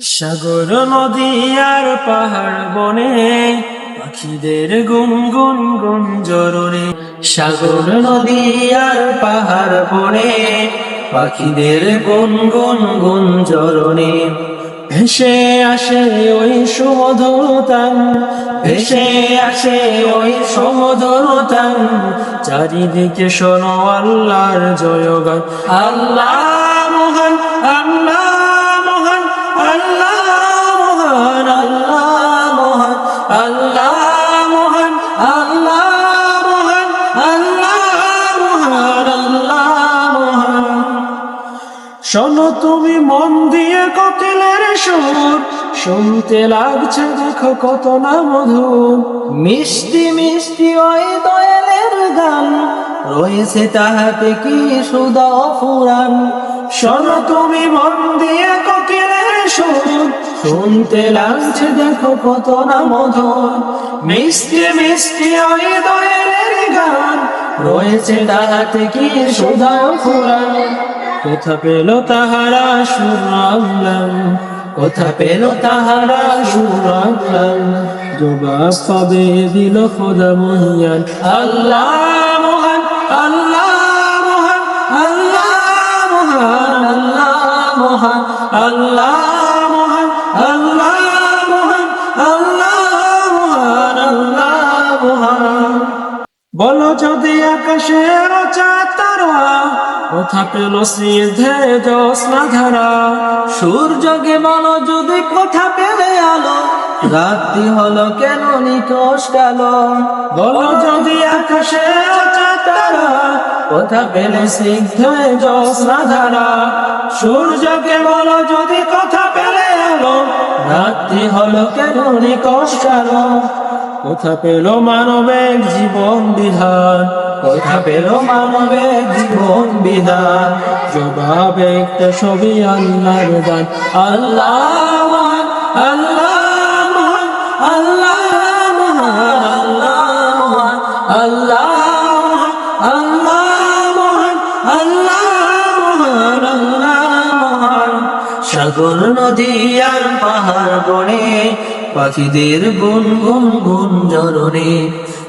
সাগর, নদী আর পাহাড় বনে, পাখিদের গুনগুন গুঞ্জরণে সাগর, নদী আর পাহাড় বনে, পাখিদের গুনগুন গুঞ্জরণে ভেসে আসে ওই সুমধুরতাম ভেসে আসে ওই সুমধুরতাম চারিদিকে শোনো আল্লাহর জয়গান। আল্লাহ মহান, আল্লাহ শোনো তুমি মন দিয়ে কোকিলের সুর। শুনতে লাগছে দেখো কত না মধুর। মিষ্টি মিষ্টি ওই দয়ালের গান। রয়েছে তাহাতে কি সুদা ফুরান শোনো তুমি মন দিয়ে কোকিলের সুর। শুনতে লাগছে দেখো কত না মধুর। মিষ্টি মিষ্টি ওই দয়ালের গান। রয়েছে তাহাতে কি সুদা ফুরান কোথা পেল তাহারা সুরাম কোথা পেল তাহারা সুরাম জবাব পাবে দিল খোদা মহিয়ান। আল্লাহ আল্লাহ মহান আল্লাহ মহান, আল্লাহ কোথা পেল সিদ্ধে জোৎস্না ধারা সূর্যকে বলো যদি কোথা পেলে আলো, রাত্রি হলো কেন নিকশ কালো? বলো যদি আকাশের চাঁদ তারা, কোথা পেলে সিদ্ধ জোৎস্না ধারা সূর্যকে বলো যদি কথা পেলে আলো, রাত্রি হলো কেন নিকশ কালো? কোথা পেল মানবের জীবন বিধান। কথা পেল মানবের জীবন বিধান। জবাব একটা ছবি আল্লাহর দান আল্লাহ আল্লাহ আল্লাহ আল্লাহ সাগর নদী আর পাহাড় বনে, পাখিদের গুন গুন গুন জরনে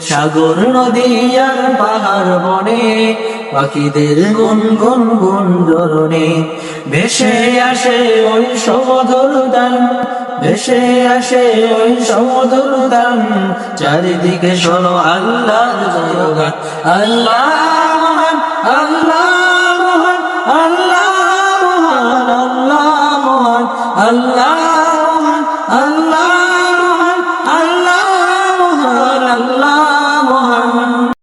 সাগর নদী আর পাহাড় বনে, পাখিদের গুন গুন গুন জরণে ভেসে আসে ওই সমধুর দান ভেসে আসে ওই সমধুর দান চারিদিকে শোনো আল্লাহ আল্লাহ আল্লাহ